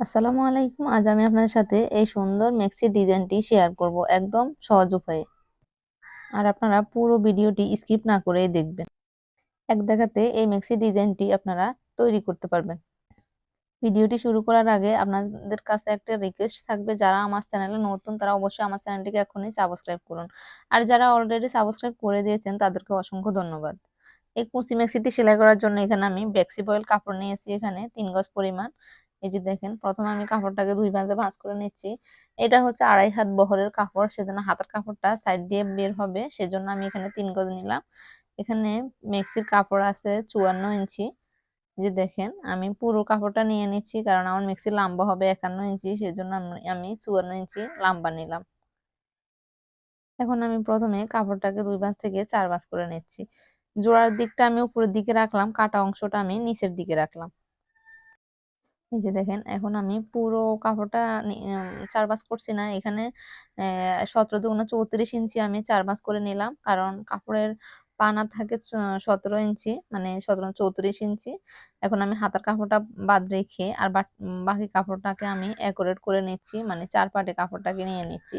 আসসালামু আলাইকুম। আজ আমি আপনাদের সাথে এই সুন্দর মেক্সি ডিজাইনটি শেয়ার করব একদম সহজ উপায়ে। আর আপনারা পুরো ভিডিওটি স্কিপ না করে দেখবেন। এক দেখাতে এই মেক্সি ডিজাইনটি আপনারা তৈরি করতে পারবেন। ভিডিওটি শুরু করার আগে আপনাদের কাছে একটা রিকোয়েস্ট থাকবে। যারা আমার চ্যানেলে নতুন, তারা অবশ্যই আমার চ্যানেলটিকে এখনই সাবস্ক্রাইব করুন। আর যারা অলরেডি সাবস্ক্রাইব করে দিয়েছেন, তাদেরকে অসংখ্য ধন্যবাদ। এই কুচি মেক্সিটি সেলাই করার জন্য এখানে আমি বেক্সি বয়েল কাপড় নিয়েছি। এখানে তিন গজ পরিমাণ এই যে দেখেন, প্রথমে আমি কাপড়টাকে দুই ভাঁজে ভাঁজ করে নিচ্ছি। এটা হচ্ছে আড়াই হাত বহরের কাপড়, সেজন্য হাতের কাপড়টা সাইড দিয়ে বের হবে, সেজন্য আমি এখানে তিন গজ নিলাম। এখানে মেক্সির কাপড় আছে চুয়ান্ন ইঞ্চি। যে দেখেন, আমি পুরো কাপড়টা নিয়ে নিচ্ছি, কারণ আমার মেক্সি লম্বা হবে একান্ন ইঞ্চি, সেজন্য আমি চুয়ান্ন ইঞ্চি লম্বা নিলাম। এখন আমি প্রথমে কাপড়টাকে দুই ভাঁজ থেকে চার ভাঁজ করে নিচ্ছি। জোড়ার দিকটা আমি উপরের দিকে রাখলাম, কাটা অংশটা আমি নিচের দিকে রাখলাম। এই যে দেখেন, এখন আমি পুরো কাপড়টা চার বাস করছি না। এখানে সতেরো দুগুণা চৌত্রিশ ইঞ্চি আমি চার মাস করে নিলাম। কারণ কাপড়ের পানা থাকে সতেরো ইঞ্চি মানে সতেরো চৌত্রিশ ইঞ্চি। এখন আমি হাতার কাপড়টা বাদ রেখে আর বাকি কাপড়টাকে আমি অ্যাকোরেট করে নিচ্ছি মানে চার পাটে কাপড়টাকে নিয়ে নিচ্ছি।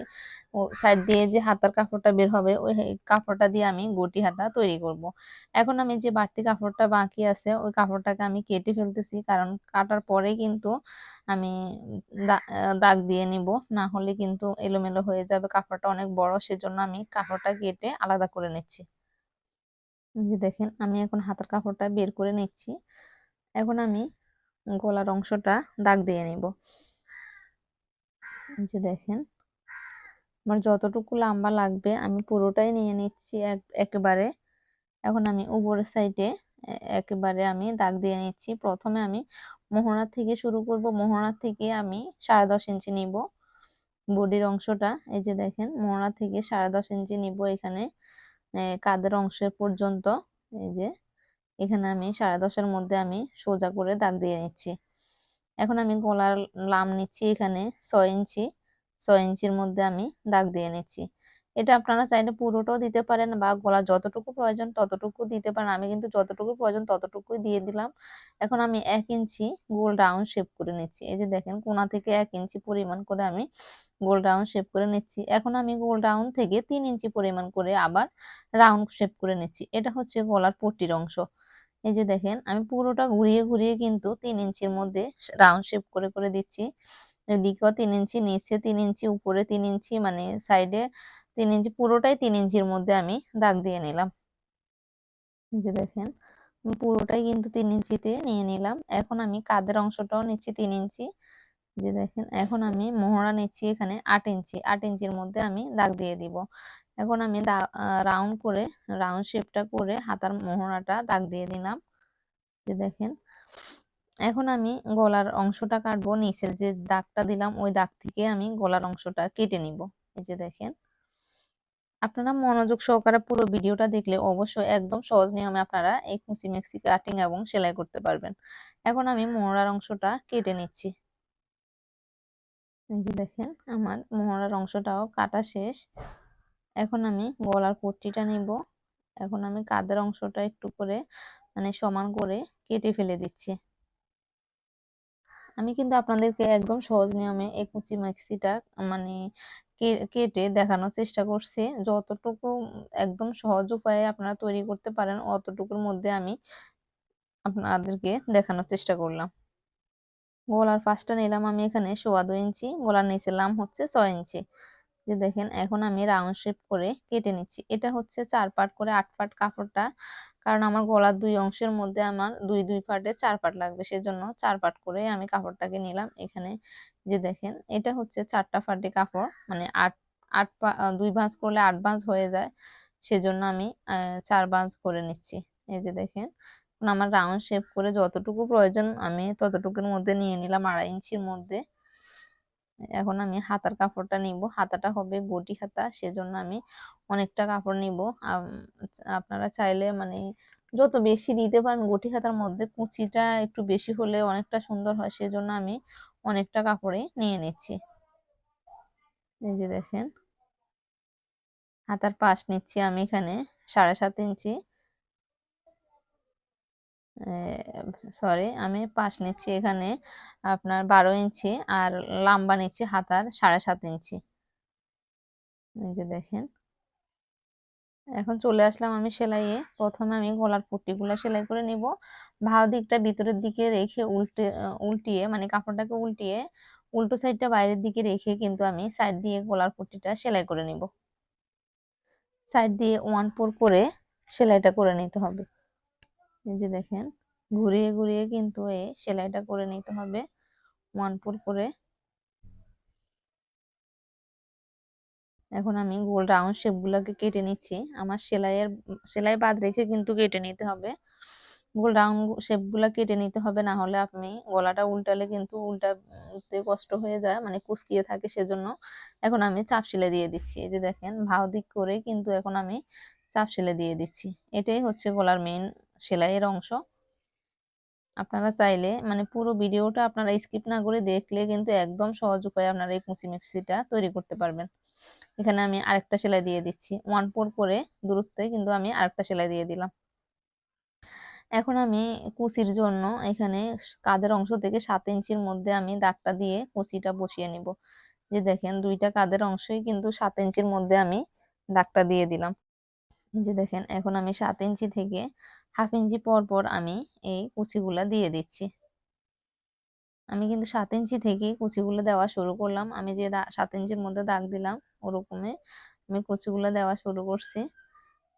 ও সাইড দিয়ে যে হাতার কাপড়টা বের হবে, ওই কাপড়টা দিয়ে আমি গুটি হাতা তৈরি করব। এখন আমি যে বাড়তি কাপড়টা বাকি আছে, ওই কাপড়টাকে আমি কেটে ফেলতেছি, কারণ কাটার পরে কিন্তু আমি দাগ দিয়ে নিব, না হলে কিন্তু এলোমেলো হয়ে যাবে কাপড়টা অনেক বড়, সেজন্য আমি কাপড়টা কেটে আলাদা করে নিচ্ছি। যে দেখেন, আমি এখন হাতের কাপড়টা বের করে নিচ্ছি। এখন আমি গলার অংশটা দাগ দিয়ে নিব। যে দেখেন, আমার যতটুকু লম্বা লাগবে আমি পুরোটাই নিয়ে নিচ্ছি একেবারে। এখন আমি উপরের সাইডে একেবারে আমি দাগ দিয়ে নিচ্ছি। প্রথমে আমি মোহনা থেকে শুরু করব। মোহনা থেকে আমি সাড়ে দশ ইঞ্চি নিব। বডির অংশটা, এই যে দেখেন, মোহনা থেকে সাড়ে দশ ইঞ্চি নিব এখানে। কাদের অংশের পর্যন্ত? এই যে, এখানে আমি সাড়ে দশের মধ্যে আমি সোজা করে দাগ দিয়ে নিচ্ছি। এখন আমি গলার লাম নিচ্ছি এখানে ছয় ইঞ্চি। ছয় ইঞ্চির মধ্যে আমি দাগ দিয়ে নিচ্ছি। এটা আপনারা চাইলে পুরোটাও দিতে পারেন বা গলা যতটুকু প্রয়োজন ততটুকু দিতে পারেন। আমি কিন্তু যতটুকু প্রয়োজন ততটুকুই দিয়ে দিলাম। এখন আমি এক ইঞ্চি গোল রাউন্ড শেপ করে নিচ্ছি। এই যে দেখেন, কোনা থেকে এক ইঞ্চি পরিমাণ করে আমি গোল রাউন্ড শেপ করে নিচ্ছি। এখন আমি গোল রাউন্ড থেকে তিন ইঞ্চি পরিমাণ করে আবার রাউন্ড শেপ করে নিচ্ছি। এটা হচ্ছে গলার পট্টির অংশ। এই যে দেখেন, আমি পুরোটা ঘুরিয়ে ঘুরিয়ে কিন্তু তিন ইঞ্চির মধ্যে রাউন্ড শেপ করে করে দিচ্ছি। দিকেও তিন ইঞ্চি নিচে, তিন ইঞ্চি উপরে, তিন ইঞ্চি মানে সাইডে তিন ইঞ্চি পুরোটাই তিন ইঞ্চির মধ্যে আমি দাগ দিয়ে নিলাম। যে দেখেন, পুরোটাই কিন্তু তিন ইঞ্চিতে নিয়ে নিলাম। এখন আমি কাদের অংশটাও নিচ্ছি তিন ইঞ্চি যে দেখেন, এখন আমি মোহরা নিচ্ছি এখানে আট ইঞ্চি। আট ইঞ্চির মধ্যে আমি দাগ দিয়ে দিব। এখন আমি রাউন্ড করে, রাউন্ড শেপটা করে হাতার মোহরাটা দাগ দিয়ে দিলাম। যে দেখেন, এখন আমি গলার অংশটা কাটবো নিচের যে দাগটা দিলাম, ওই দাগ থেকে আমি গলার অংশটা কেটে নিব। এই যে দেখেন, আপনারা মনোযোগ সহকারে পুরো ভিডিওটা দেখলে অবশ্যই একদম সহজ নিয়মে আপনারা এই কুচি মেক্সি কাটিং এবং সেলাই করতে পারবেন। এখন আমি মোহরার অংশটা কেটে নিচ্ছি। এই যে দেখেন, আমার মোহরার অংশটাও কাটা শেষ। এখন আমি গলার পট্টিটা নিব। এখন আমি কাদের অংশটা একটু করে মানে সমান করে কেটে ফেলে দিচ্ছি। আমি কিন্তু আপনাদেরকে একদম সহজ নিয়মে এই কুচি মেক্সিটা মানে কেটে দেখানোর চেষ্টা করছি। যতটুকু একদম সহজ উপায়ে আপনারা তৈরি করতে পারেন, অতটুকুর মধ্যে আমি আপনাদেরকে দেখানোর চেষ্টা করলাম। গলার পাঁচটা নিলাম আমি এখানে সোয়া দু ইঞ্চি, গলার নিচের লাম হচ্ছে ছয় ইঞ্চি। যে দেখেন, এখন আমি রাউন্ড শেপ করে কেটে নিচ্ছি। এটা হচ্ছে চার পাট করে আট পাট কাপড়টা, কারণ আমার গলার দুই অংশের মধ্যে আমার দুই দুই পাটে চার পাট লাগবে। সেজন্য চার পাট করে আমি কাপড়টাকে নিলাম এখানে। যে দেখেন, এটা হচ্ছে চারটা ফাটে কাপড় মানে আট আট দুই ভাঁজ করলে আট ভাঁজ হয়ে যায়। সেজন্য আমি চার ভাঁজ করে নিচ্ছি। এই যে দেখেন আমার রাউন্ড শেপ করে যতটুকু প্রয়োজন আমি ততটুকুর মধ্যে নিয়ে নিলাম আড়াই ইঞ্চির মধ্যে। এখন আমি হাতার কাপড়টা নিব। হাতাটা হবে গটি হাতা, সেজন্য আমি অনেকটা কাপড় নিব। আপনারা চাইলে মানে যত বেশি দিতে পারেন গটি হাতার মধ্যে, কুচিটা একটু বেশি হলে অনেকটা সুন্দর হয়, সেজন্য আমি অনেকটা কাপড়ে নিয়ে নিচ্ছি। এই যে দেখেন, হাতার পাশ নিচ্ছি আমি এখানে সাড়ে সাত ইঞ্চি। সরি আমি পাশ নিচ্ছি এখানে আপনার বারো ইঞ্চি আর লাম্বা নিচ্ছি হাতার সাড়ে সাত ইঞ্চি। এই যে দেখেন। এখন চলে আসলাম আমি সেলাইয়ে। প্রথমে আমি গলার পট্টিগুলো সেলাই করে নিব। ভাও দিকটা ভিতরের দিকে রেখে উল্টে, উল্টিয়ে মানে কাপড়টাকে উল্টিয়ে, উল্টো সাইডটা বাইরের দিকে রেখে কিন্তু আমি সাইড দিয়ে গলার পট্টিটা সেলাই করে নিব। সাইড দিয়ে ওয়ান ফোর করে সেলাইটা করে নিতে হবে। যে দেখেন, ঘুরিয়ে ঘুরিয়ে কিন্তু এই সেলাইটা করে নিতে হবে ওয়ান ফোর করে। এখন আমি গোল রাউন্ড শেপগুলোকে কেটে নিচ্ছি। আমার সেলাইয়ের, সেলাই বাদ রেখে কিন্তু কেটে নিতে হবে। গোল রাউন্ড শেপগুলো কেটে নিতে হবে, না হলে আপনি গলাটা উল্টালে কিন্তু উল্টাতে কষ্ট হয়ে যায় মানে কুচকিয়ে থাকে সেজন্য। এখন আমি চাপ সেলাই দিয়ে দিচ্ছি। এই যে দেখেন, ভাও দিক করে কিন্তু এখন আমি চাপ সেলাই দিয়ে দিচ্ছি। এটাই হচ্ছে গলার মেইন সেলাইয়ের অংশ। আপনারা চাইলে মানে পুরো ভিডিওটা আপনারা স্কিপ না করে দেখলে কিন্তু একদম সহজ উপায়ে আপনারা এই কুচি মিক্সিটা তৈরি করতে পারবেন। এখানে আমি আরেকটা সেলাই দিয়ে দিচ্ছি। ওয়ান ফোর করে দূরত্বে কিন্তু আমি আরেকটা সেলাই দিয়ে দিলাম। এখন আমি কুচির জন্য এখানে কাদের অংশ থেকে সাত ইঞ্চির মধ্যে আমি দাগটা দিয়ে কুচিটা বসিয়ে নিব। যে দেখেন, দুইটা কাদের অংশই কিন্তু সাত ইঞ্চির মধ্যে আমি দাগটা দিয়ে দিলাম। যে দেখেন, এখন আমি সাত ইঞ্চি থেকে হাফ ইঞ্চি পর পর আমি এই কুচিগুলা দিয়ে দিচ্ছি। আমি কিন্তু সাত ইঞ্চি থেকে কুচিগুলো দেওয়া শুরু করলাম। আমি যে সাত ইঞ্চির মধ্যে দাগ দিলাম ওরকমে আমি কুচিগুলো দেওয়া শুরু করছি।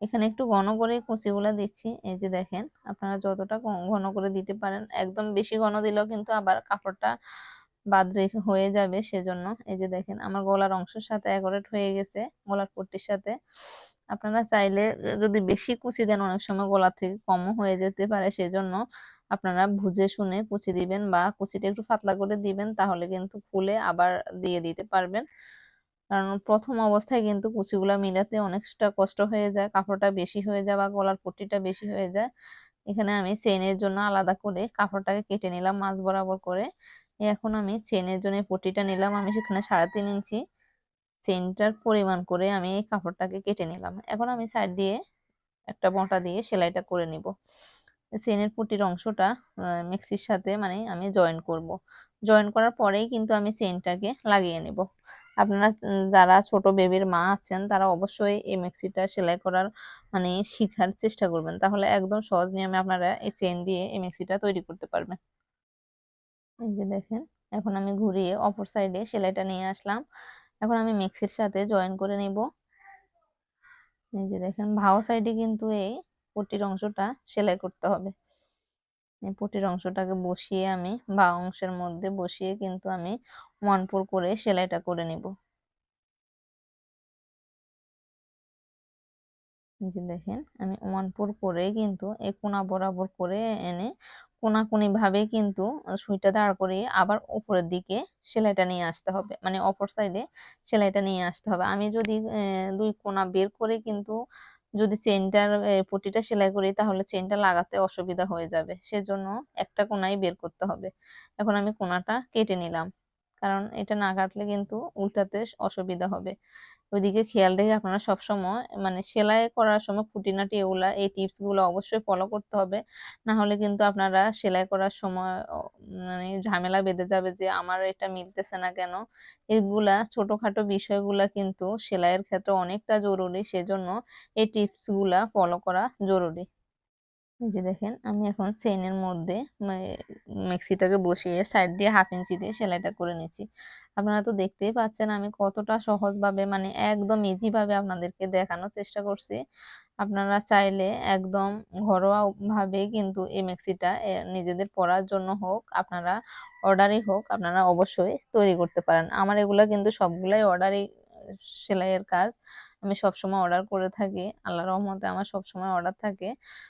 এখানে একটু ঘন করে কুচিগুলো দিচ্ছি। এই যে দেখেন, আপনারা যতটা ঘন করে দিতে পারেন, একদম বেশি ঘন দিলেও কিন্তু আবার কাপড়টা বাদ রেখে হয়ে যাবে সেজন্য। এই যে দেখেন, আমার গলার অংশের সাথে অ্যাকোরেট হয়ে গেছে, গলার পট্টির সাথে। আপনারা চাইলে যদি বেশি কুচি দেন, অনেক সময় গলা থেকে কমও হয়ে যেতে পারে, সেজন্য আপনারা বুঝে শুনে কুচি দিবেন বা কুচিটা একটু পাতলা করে দিবেন, তাহলে কিন্তু ফুলে আবার দিয়ে দিতে পারবেন। কারণ প্রথম অবস্থায় কিন্তু কুচিগুলা মিলাতে অনেকটা কষ্ট হয়ে যায়, কাপড়টা বেশি হয়ে যায় বা গলার পট্টিটা বেশি হয়ে যায়। এখানে আমি চেনের জন্য আলাদা করে কাপড়টাকে কেটে নিলাম মাছ বরাবর করে। এখন আমি চেনের জন্য পট্টিটা নিলাম, আমি সেখানে সাড়ে তিন ইঞ্চি চেনটার পরিমাণ করে আমি এই কাপড়টাকে কেটে নিলাম। এখন আমি সাইড দিয়ে একটা বঁটা দিয়ে সেলাইটা করে নিব। চেনের পট্টির অংশটা মিক্সির সাথে মানে আমি জয়েন করব। জয়েন করার পরেই কিন্তু আমি চেনটাকে লাগিয়ে নেব। আপনারা যারা ছোট বেবির মা আছেন, তারা অবশ্যই এই মেক্সিটা সেলাই করার মানে শিখার চেষ্টা করবেন। তাহলে একদম সহজ নিয়মে আপনারা এই চেন দিয়ে এই মেক্সিটা তৈরি করতে পারবেন। এই যে দেখেন, এখন আমি ঘুরিয়ে অপর সাইডে সেলাইটা নিয়ে আসলাম। এখন আমি মিক্সির সাথে জয়েন করে নিব। এই যে দেখেন, ভাও সাইডে কিন্তু এই পটির অংশটা সেলাই করতে হবে। এই পটির অংশটাকে বসিয়ে আমি বা অংশের মধ্যে বসিয়ে কিন্তু আমি ওয়ান ফোর করে সেলাইটা করে নিব। দেখেন, আমি ওয়ান ফোর করে কিন্তু এই কোনা বরাবর করে এনে কোনাকুনি ভাবে কিন্তু সুইটা দাঁড় করিয়ে আবার উপরের দিকে সেলাইটা নিয়ে আসতে হবে। মানে অপর সাইডে সেলাইটা নিয়ে আসতে হবে। আমি যদি দুই কোনা বের করে কিন্তু যদি চেনটার পটিটা সেলাই করি তাহলে চেনটা লাগাতে অসুবিধা হয়ে যাবে। সেজন্য একটা কোনাই বের করতে হবে। এখন আমি কোনাটা কেটে নিলাম। কারণ এটা না কাটলে কিন্তু উল্টাতে অসুবিধা হবে। ওইদিকে খেয়াল রেখে আপনারা সবসময় মানে সেলাই করার সময় খুঁটিনাটি এগুলা, এই টিপসগুলো অবশ্যই ফলো করতে হবে। না হলে কিন্তু আপনারা সেলাই করার সময় মানে ঝামেলা বেঁধে যাবে যে আমার এটা মিলতেছে না কেন। এগুলা ছোটখাটো বিষয়গুলা কিন্তু সেলাইয়ের ক্ষেত্রে অনেকটা জরুরি, সেজন্য এই টিপসগুলা ফলো করা জরুরি। এই যে দেখেন, আমি এখন চেইনের মধ্যে মেক্সিটাকে বসিয়ে সাইড দিয়ে হাফ ইঞ্চি দিয়ে সেলাইটা করে নিচ্ছি। আপনারা তো দেখতেই পাচ্ছেন, আমি কতটা সহজভাবে মানে একদম ইজি ভাবে আপনাদেরকে দেখানোর চেষ্টা করছি। আপনারা চাইলে একদম ঘরোয়া ভাবে কিন্তু এই মেক্সিটা নিজেদের পরার জন্য হোক, আপনারা অর্ডারই হোক, আপনারা অবশ্যই তৈরি করতে পারেন। আমার এগুলা কিন্তু সবগুলাই অর্ডারই সেলাইয়ের কাজ। আমি সবসময় অর্ডার করে থাকি আল্লাহ রহমতে আমার সবসময় অর্ডার থাকে।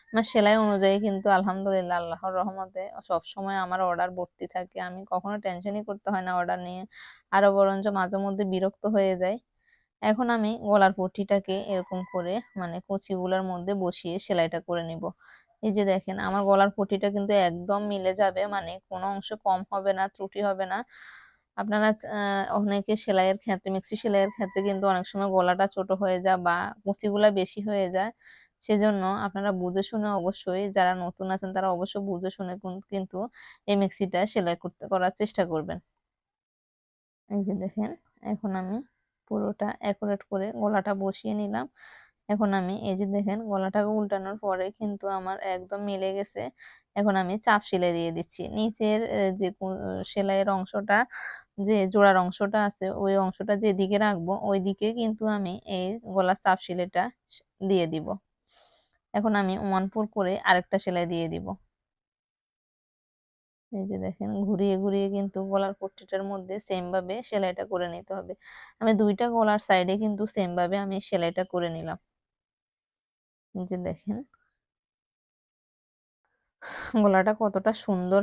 আমার সেলাই অনুযায়ী কিন্তু আলহামদুলিল্লাহ আল্লাহর রহমতে সবসময় আমার অর্ডার ভর্তি থাকে। আমি কখনো টেনশনই করতে হয় না অর্ডার নিয়ে, আরও বরঞ্চ মাঝে মধ্যে বিরক্ত হয়ে যায় এখন আমি গলার পট্টিটাকে এরকম করে মানে কচিগুলার মধ্যে বসিয়ে সেলাইটা করে নিব। এই যে দেখেন, আমার গলার পট্টিটা কিন্তু একদম মিলে যাবে মানে কোনো অংশ কম হবে না, ত্রুটি হবে না। আপনারা অনেকে সেলাইয়ের ক্ষেত্রে, মিক্সি সেলাইয়ের ক্ষেত্রে কিন্তু অনেক সময় গলাটা ছোট হয়ে যায় বা কুচিগুলা বেশি হয়ে যায়। সেজন্য আপনারা বুঝে শুনে অবশ্যই, যারা নতুন আছেন তারা অবশ্যই বুঝে শুনে কিন্তু এই মিক্সিটা সেলাই করতে করার চেষ্টা করবেন। এই যে দেখেন, এখন আমি পুরোটা অ্যাকুরেট করে গলাটা বসিয়ে নিলাম। এখন আমি, এই যে দেখেন গলাটাকে উল্টানোর পরে কিন্তু আমার একদম মিলে গেছে। এখন আমি চাপ সেলাই দিয়ে দিচ্ছি। নিচের যে সেলাইয়ের অংশটা যে জোড়ার অংশটা আছে, ওই অংশটা যেদিকে রাখব ওই দিকে কিন্তু আমি এই গলার চাপ সেলাইটা দিয়ে দিব। এখন আমি ওয়ান ফোর করে আরেকটা সেলাই দিয়ে দিব। এই যে দেখেন, ঘুরিয়ে ঘুরিয়ে কিন্তু গলার পট্টিটার মধ্যে সেম ভাবে সেলাইটা করে নিতে হবে। আমি দুইটা গলার সাইডে কিন্তু সেম ভাবে আমি সেলাইটা করে নিলাম। এই যে দেখেন গলাটা কতটা সুন্দর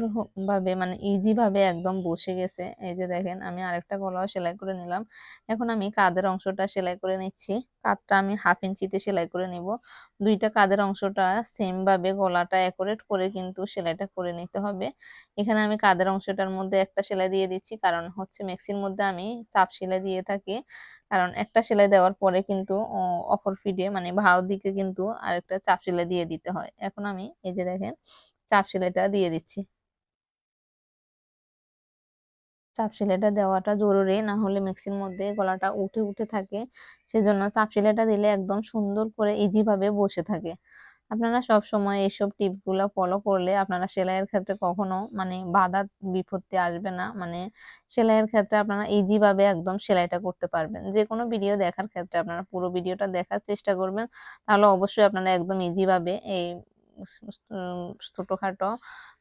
ভাবে মানে ইজি ভাবে একদম বসে গেছে। এই যে দেখেন, আমি আরেকটা গলাও সেলাই করে নিলাম। এখন আমি কাদের অংশটা সেলাই করে নিচ্ছি। কাঁধটা আমি হাফ ইঞ্চিতে সেলাই করে নিব। দুইটা কাদের অংশটা সেম ভাবে গলাটা অ্যাকোরেট করে কিন্তু সেলাইটা করে নিতে হবে। এখানে আমি কাদের অংশটার মধ্যে একটা সেলাই দিয়ে দিচ্ছি, কারণ হচ্ছে মেক্সির মধ্যে আমি চাপ সেলাই দিয়ে থাকি। কারণ একটা সেলাই দেওয়ার পরে কিন্তু অপর ফিডে মানে ভাও দিকে কিন্তু আরেকটা চাপ সেলাই দিয়ে দিতে হয়। এখন আমি এই যে দেখেন, চাপ সেলাইটা দিয়ে দিচ্ছি। চাপ সেলাইটা দেওয়াটা জরুরি, না হলে মিক্সির মধ্যে গলাটা উঠে উঠে থাকে। সেজন্য চাপ সেলাইটা দিলে একদম সুন্দর করে ইজি ভাবে বসে থাকে। আপনারা সব সময় এইসব টিপসগুলো ফলো করলে আপনারা সেলাইয়ের ক্ষেত্রে কখনো মানে বাধা বিপত্তি আসবে না। মানে সেলাইয়ের ক্ষেত্রে আপনারা ইজি ভাবে একদম সেলাইটা করতে পারবেন। যে কোনো ভিডিও দেখার ক্ষেত্রে আপনারা পুরো ভিডিওটা দেখার চেষ্টা করবেন। তাহলে অবশ্যই আপনারা একদম ইজি ভাবে এই ছোটখাটো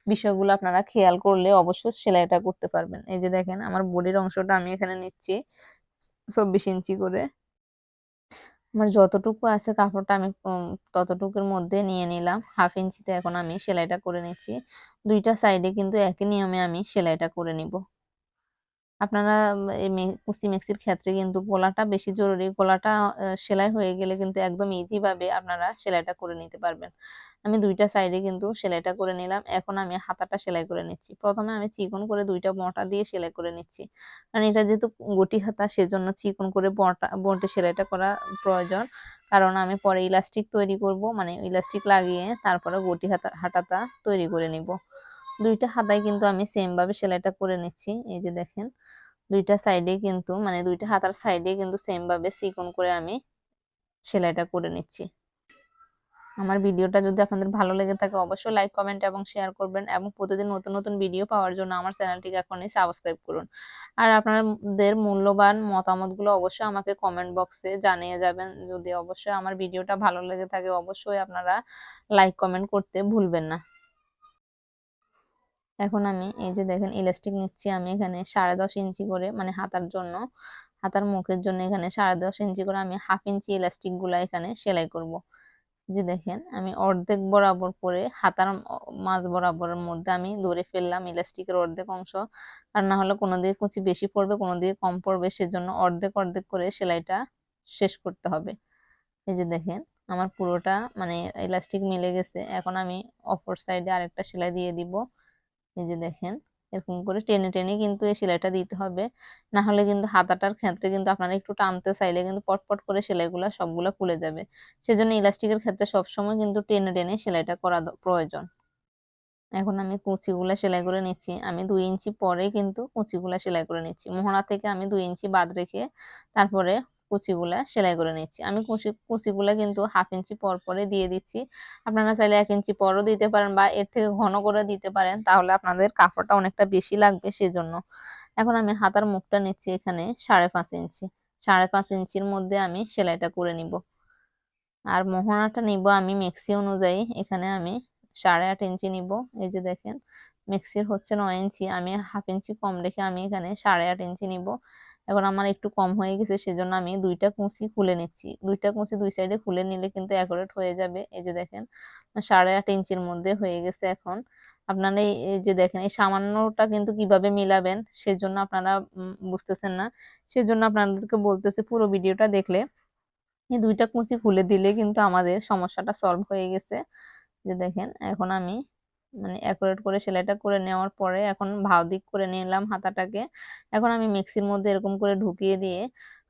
বিষয়গুলো আপনারা খেয়াল করলে অবশ্যই সেলাইটা করতে পারবেন। এই যে দেখেন, আমার বডির অংশটা আমি এখানে নিচ্ছি চব্বিশ ইঞ্চি করে। আমার যতটুকু আছে কাপড়টা আমি ততটুকুর মধ্যে নিয়ে নিলাম। হাফ ইঞ্চিতে এখন আমি সেলাইটা করে নিচ্ছি। দুইটা সাইডে কিন্তু একই নিয়মে আমি সেলাইটা করে নিব। আপনারা কুচি মেক্সির ক্ষেত্রে কিন্তু গলাটা বেশি জরুরি। গলাটা সেলাই হয়ে গেলে কিন্তু একদম ইজিভাবে আপনারা সেলাইটা করে নিতে পারবেন। আমি দুইটা সাইডে কিন্তু সেলাইটা করে নিলাম। এখন আমি হাতাটা সেলাই করে নিচ্ছি। প্রথমে আমি চিকন করে দুইটা বটা দিয়ে সেলাই করে নিচ্ছি। কারণ এটা যেহেতু গটি হাতা, সেজন্য চিকন করে বটা, বটে সেলাইটা করা প্রয়োজন। কারণ আমি পরে ইলাস্টিক তৈরি করব মানে ইলাস্টিক লাগিয়ে তারপরে গটি হাতা, হাতাটা তৈরি করে নিব। দুইটা হাতায় কিন্তু আমি সেম ভাবে সেলাইটা করে নিচ্ছি। এই যে দেখেন, দুইটা সাইডে কিন্তু মানে দুইটা হাতার সাইডে কিন্তু সেম ভাবে চিকন করে আমি সেলাইটা করে নিচ্ছি। আমার ভিডিওটা যদি আপনাদের ভালো লেগে থাকে, অবশ্যই লাইক কমেন্ট এবং শেয়ার করবেন এবং প্রতিদিন নতুন নতুন ভিডিও পাওয়ার জন্য আমার চ্যানেলটিকে এখনই সাবস্ক্রাইব করুন। আর আপনাদের মূল্যবান মতামতগুলো অবশ্যই আমাকে কমেন্ট বক্সে জানিয়ে যাবেন। যদি অবশ্যই আমার ভিডিওটা ভালো লেগে থাকে, অবশ্যই আপনারা লাইক কমেন্ট করতে ভুলবেন না। এখন আমি এই যে দেখেন ইলাস্টিক নিচ্ছি, আমি এখানে সাড়ে দশ ইঞ্চি করে মানে হাতার জন্য, হাতার মুখের জন্য এখানে সাড়ে দশ ইঞ্চি করে আমি হাফ ইঞ্চি ইলাস্টিকগুলা এখানে সেলাই করব। যে দেখেন, আমি অর্ধেক বরাবর করে হাতার মাঝ বরাবরের মধ্যে আমি ধরে ফেললাম ইলাস্টিকের অর্ধেক অংশ। আর না হলে কোনো দিকে কুচি বেশি পড়বে, কোনো দিকে কম পড়বে, সেজন্য অর্ধেক অর্ধেক করে সেলাইটা শেষ করতে হবে। এই যে দেখেন, আমার পুরোটা মানে ইলাস্টিক মিলে গেছে। এখন আমি অপর সাইডে আরেকটা সেলাই দিয়ে দিব। এই যে দেখেন এরকম করে টেনে টেনে কিন্তু এই সেলাইটা দিতে হবে। না হলে কিন্তু হাতাটার ক্ষেত্রে কিন্তু আপনারা একটু টানতে চাইলে কিন্তু পটপট করে সেলাইগুলো সবগুলো খুলে যাবে। সেজন্য ইলাস্টিকের ক্ষেত্রে সবসময় কিন্তু টেনে টেনে সেলাইটা করা প্রয়োজন। এখন আমি কুচিগুলা সেলাই করে নিচ্ছি। আমি দুই ইঞ্চি পরে কিন্তু কুচিগুলা সেলাই করে নিচ্ছি। মোহনা থেকে আমি দুই ইঞ্চি বাদ রেখে তারপরে কুচিগুলা সেলাই করে নিচ্ছি আমি কুচি কুচিগুলা কিন্তু হাফ ইঞ্চি পর পরে দিয়ে দিচ্ছি। আপনারা চাইলে এক ইঞ্চি পরও দিতে পারেন বা এর থেকে ঘন করে দিতে পারেন, তাহলে আপনাদের কাপড়টা অনেকটা বেশি লাগবে সেজন্য। এখন আমি হাতার মুখটা নিচ্ছি এখানে সাড়ে পাঁচ ইঞ্চি। সাড়ে পাঁচ ইঞ্চির মধ্যে আমি সেলাইটা করে নিব। আর মোহনাটা নিব আমি মেক্সি অনুযায়ী। এখানে আমি সাড়ে আট ইঞ্চি নিব। এই যে দেখেন, মিক্সির হচ্ছে নয় ইঞ্চি। আমি হাফ ইঞ্চি কম রেখে আমি এখানে সাড়ে আট ইঞ্চি নিব। এখন আমার একটু কম হয়ে গেছে, সেজন্য আমি দুইটা কুচি খুলে নিচ্ছি। দুইটা কুচি দুই সাইডে খুলে নিলে কিন্তু অ্যাকুরেট হয়ে যাবে। এই যে দেখেন, সাড়ে আট ইঞ্চির মধ্যে হয়ে গেছে এখন। আপনারা এই যে দেখেন, এই সামান্যটা কিন্তু কীভাবে মিলাবেন, সেজন্য আপনারা বুঝতেছেন না। সেজন্য আপনাদেরকে বলতেছে পুরো ভিডিওটা দেখলে। এই দুইটা কুচি খুলে দিলে কিন্তু আমাদের সমস্যাটা সলভ হয়ে গেছে। যে দেখেন, এখন আমি মানে অ্যাকুরেট করে সেলাইটা করে নেওয়ার পরে এখন ভাও দিক করে নিলাম হাতাটাকে। এখন আমি মিক্সির মধ্যে এরকম করে ঢুকিয়ে দিয়ে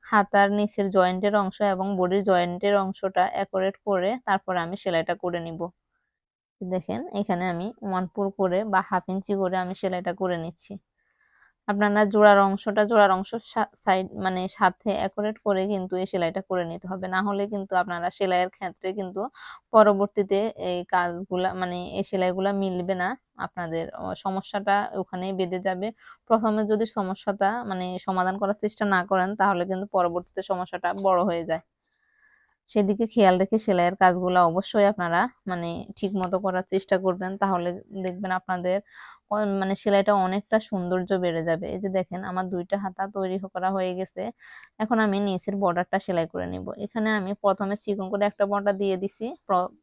হাতার নিচের জয়েন্টের অংশ এবং বডির জয়েন্টের অংশটা অ্যাকুরেট করে তারপরে আমি সেলাইটা করে নিব। দেখেন এখানে আমি ওয়ান করে বা হাফ ইঞ্চি করে আমি সেলাইটা করে নিচ্ছি। আপনারা জোড়ার অংশটা জোড়ার অংশ সাইড মানে সাথে অ্যাকুরেট করে কিন্তু এই সেলাইটা করে নিতে হবে। না হলে কিন্তু আপনারা সেলাইয়ের ক্ষেত্রে কিন্তু পরবর্তীতে এই কাজগুলা মানে এই সেলাইগুলা মিলবে না। আপনাদের সমস্যাটা ওখানেই বেঁধে যাবে। প্রথমে যদি সমস্যাটা মানে সমাধান করার চেষ্টা না করেন, তাহলে কিন্তু পরবর্তীতে সমস্যাটা বড় হয়ে যায়। সেদিকে খেয়াল রেখে সেলাইয়ের কাজগুলো অবশ্যই আপনারা মানে ঠিক মতো করার চেষ্টা করবেন। তাহলে দেখবেন আপনাদের মানে সেলাইটা অনেকটা সৌন্দর্য বেড়ে যাবে। এই যে দেখেন, আমার দুইটা হাতা তৈরি করা হয়ে গেছে। এখন আমি নিচের বর্ডারটা সেলাই করে নিব। এখানে আমি প্রথমে চিকন করে একটা বর্ডার দিয়ে দিছি।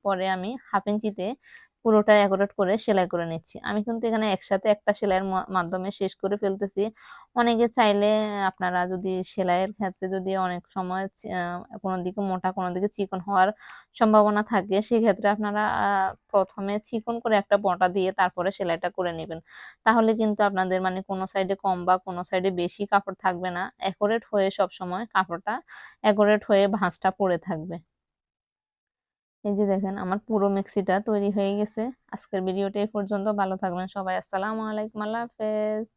পরে আমি হাফ ইঞ্চিতে পুরোটা অ্যাকুরেট করে সেলাই করে নিচ্ছি। আমি কিন্তু এখানে একসাথে একটা সেলাইয়ের মাধ্যমে শেষ করে ফেলতেছি। অনেকে চাইলে আপনারা যদি সেলাইয়ের ক্ষেত্রে যদি অনেক সময় কোনো দিকে মোটা, কোনো দিকে চিকন হওয়ার সম্ভাবনা থাকে, সেক্ষেত্রে আপনারা প্রথমে চিকন করে একটা বটা দিয়ে তারপরে সেলাইটা করে নেবেন। তাহলে কিন্তু আপনাদের মানে কোনো সাইডে কম বা কোনো সাইডে বেশি কাপড় থাকবে না। অ্যাকোরেট হয়ে সব সময় কাপড়টা অ্যাকোরেট হয়ে ভাঁজটা পড়ে থাকবে। এই যে দেখেন আমার পুরো মিক্সিটা তৈরি হয়ে গেছে। আজকের ভিডিওটা এই পর্যন্ত। ভালো থাকবেন সবাই। আসসালামু আলাইকুম। আল্লাহ হাফেজ।